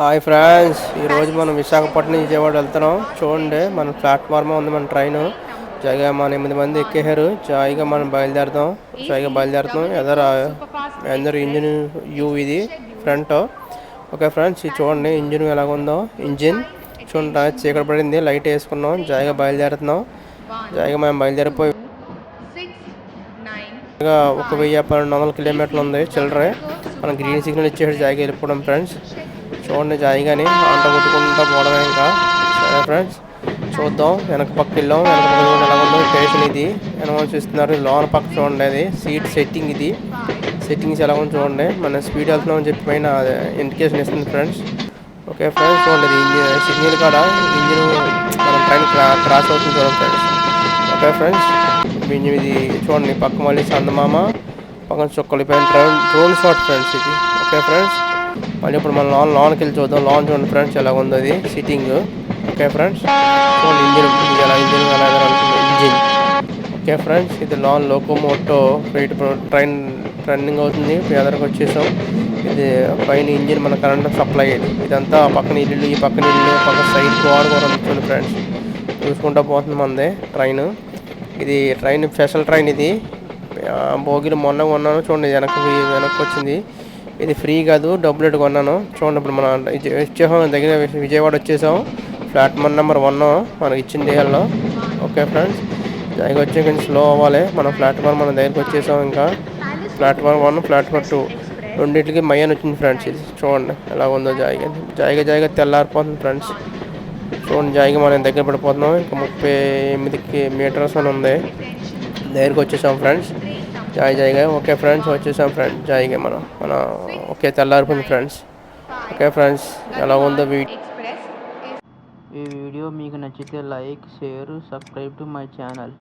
Hi friends ఈరోజు మనం విశాఖపట్నం విజయవాడ వెళ్తున్నాం. చూడండి మన ప్లాట్ఫామ్ ఉంది మన ట్రైన్. జాయిగా మన ఎనిమిది మంది ఎక్కేశారు. జాయిగా మనం బయలుదేరుతాం. జాయిగా బయలుదేరుతాం. ఎదర అందరు ఇంజిన్ యూ ఇది ఫ్రంట్. ఓకే ఫ్రెండ్స్ ఇది చూడండి ఇంజిన్ ఎలాగుందో. ఇంజిన్ చూడండి చీకటి పడింది లైట్ వేసుకున్నాం. జాయిగా బయలుదేరుతున్నాం. జాయిగా మనం బయలుదేరిపోయి ఒక వెయ్యి పన్నెండు వందల కిలోమీటర్లు ఉంది చిల్లరే. మనం గ్రీన్ సిగ్నల్ ఇచ్చేసి జాయిగా వెళ్ళిపోవడం ఫ్రెండ్స్. చూడండి జాయిగాని అంట కొట్టుకుంటా పోవడమే ఇంకా. సరే ఫ్రెండ్స్ చూద్దాం. వెనక పక్క వెళ్ళాం. వెనక పక్క ఎలా ఉందో స్టేషన్ ఇది. వెనక చూస్తున్నారు. లోన పక్క చూడండి అది సీట్ సెట్టింగ్ ఇది. సెట్టింగ్స్ ఎలా ఉందో చూడండి. మన స్పీడ్ వెళ్తున్నాం అని చెప్పి పైన ఇండికేషన్ ఇస్తుంది ఫ్రెండ్స్. ఓకే ఫ్రెండ్స్ చూడండి ఇది ఇంజిన్ సిగ్నల్ కాడ? ఇంజిన్ మన ట్రైన్ క్రాస్ అవుతుంది చూడండి ఫ్రెండ్స్. ఓకే ఫ్రెండ్స్ ఇంజిన్ ఇది చూడండి పక్క మళ్ళీ చందమామ పక్కన చుక్కలు పైన రోల్ డ్రోన్ షాట్ ఫ్రెండ్స్ ఇది. ఓకే ఫ్రెండ్స్ మళ్ళీ ఇప్పుడు మనం లాన్ లాన్కి వెళ్ళి చూద్దాం. లాన్ చూడండి ఫ్రెండ్స్ ఎలా ఉంది అది? సిట్టింగ్ ఓకే ఫ్రెండ్స్ చూడండి ఇంజిన్ ఎలా ఇంజిన్ ఎలా ఇంజిన్ ఓకే ఫ్రెండ్స్ ఇది లాన్ లోకోమోటో వెయిట్ ట్రైన్ రన్నింగ్ అవుతుంది. ఎదరికి వచ్చేసాం. ఇది పైన ఇంజిన్ మన కరెంట్ సప్లై అయ్యేది. ఇదంతా పక్కన ఇల్లు ఈ పక్కన ఇల్లు పక్కన సైడ్ గోడ కూడా ఉంటుంది ఫ్రెండ్స్ చూసుకుంటా పోతుంది మనది ట్రైన్ ఇది ట్రైన్ స్పెషల్ ట్రైన్ ఇది. భోగిలు మొన్న కొన్నాను చూడండి వెనక్కి వెనక్కి వచ్చింది. ఇది ఫ్రీ కాదు డబ్బులు పెట్టి కొన్నాను. చూడండి ఇప్పుడు మనం ఇది దగ్గర విజయవాడ వచ్చేసాం. ప్లాట్ఫామ్ నెంబర్ వన్ మనకి ఇచ్చిన హల్లో. ఓకే ఫ్రెండ్స్ దగ్గర వచ్చే కొంచెం స్లో అవ్వాలి. మన ప్లాట్ఫామ్ మన దగ్గరికి వచ్చేసాం ఇంకా. Platform one platform two. రెండింటికి మయ్యని వచ్చింది ఫ్రెండ్స్ ఇది. చూడండి ఎలా ఉందో జాయిగా. జాయిగా జాయిగా తెల్లారిపోతుంది ఫ్రెండ్స్. చూడండి జాయిగా మనం దగ్గర పడిపోతున్నాం. ఇంకా ముప్పై ఎనిమిదికి మీటర్స్ అని ఉంది. దగ్గరికి వచ్చేసాం ఫ్రెండ్స్. జాయ్ జాయిగా ఓకే ఫ్రెండ్స్ వచ్చేసాం ఫ్రెండ్స్ జాయిగా మనం. మన ఓకే తెల్లారిపోయింది ఫ్రెండ్స్. ఓకే ఫ్రెండ్స్ ఎలా ఉందో వీడియో ఈ వీడియో మీకు నచ్చితే like share subscribe to my channel.